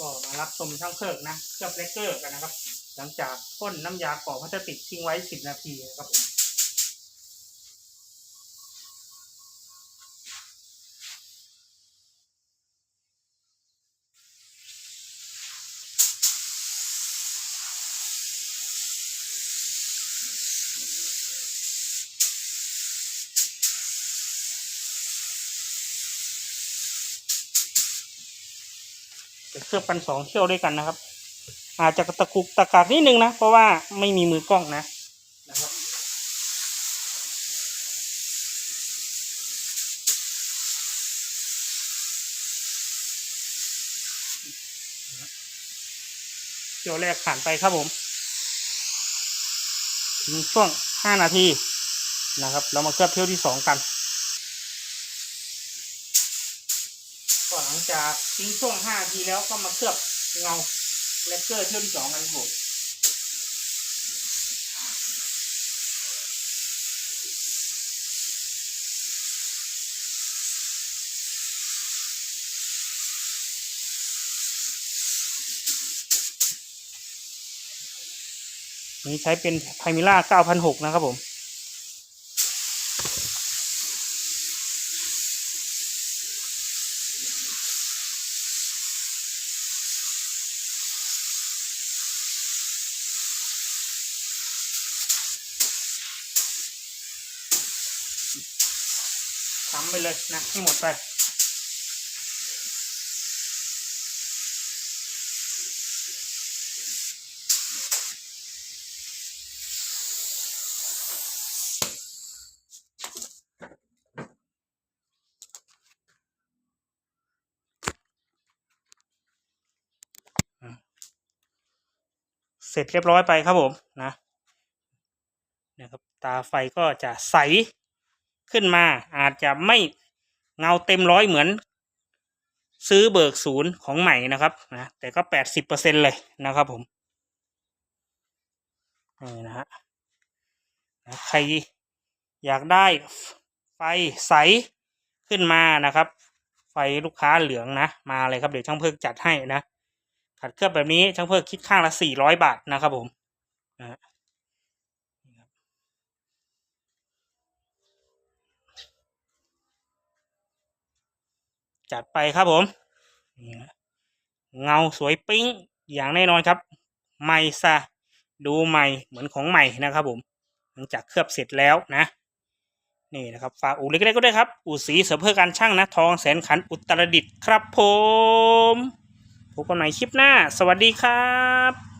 ก็มารับชมช่างเครื่องนะเครื่องเลกเกอร์กันนะครับ หลังจากพ่นน้ำยาก่อพลาสติกทิ้งไว้ 10 นาทีนะครับผม เคลือบกันสองเที่ยวด้วยกันนะครับ อาจจะตะกุกตะกากนิดนึงนะ เพราะว่าไม่มีมือกล้องนะนะครับเที่ยวแรกผ่านไปครับผมทิ้งช่วงห้านาทีนะครับ เรามาเคลือบเที่ยวที่สองกัน งจากทิ้งช่วงห้าทีแล้วก็มาเคลือบเงาเลกเกอร์เที่ยวที่สองกันผมนี้ใช้เป็นไพมิล่า9,006 นะครับผม ซ้ำไปเลยนะให้หมดไปเสร็จเรียบร้อยไปครับผมนะนะครับ ตาไฟก็จะใส ขึ้นมาอาจจะไม่เงาเต็มร้อยเหมือน ซื้อเบิกศูนย์ของใหม่นะครับนะแต่ก็แปดสิบเปอร์เซ็นเลยนะครับผมนี่นะฮะใครอยากได้ไฟใสขึ้นมานะครับ ไฟลูกค้าเหลืองนะ มาเลยครับเดี๋ยวช่างเพิกจัดให้นะขัดเคลือบแบบนี้ช่างเพิกคิดข้างละสี่ร้อยบาทนะครับผม จัดไปครับผม เงาสวยปิ๊งอย่างแน่นอนครับ ใหม่ซะดูใหม่เหมือนของใหม่นะครับผมหลังจากเคลือบเสร็จแล้วนะนี่นะครับฝากอู่เล็กๆก็ได้ครับ อู่สีเสริมเพื่อการช่างนะทองแสนขันอุตรดิตถ์ครับผมพบกันใหม่คลิปหน้า สวัสดีครับ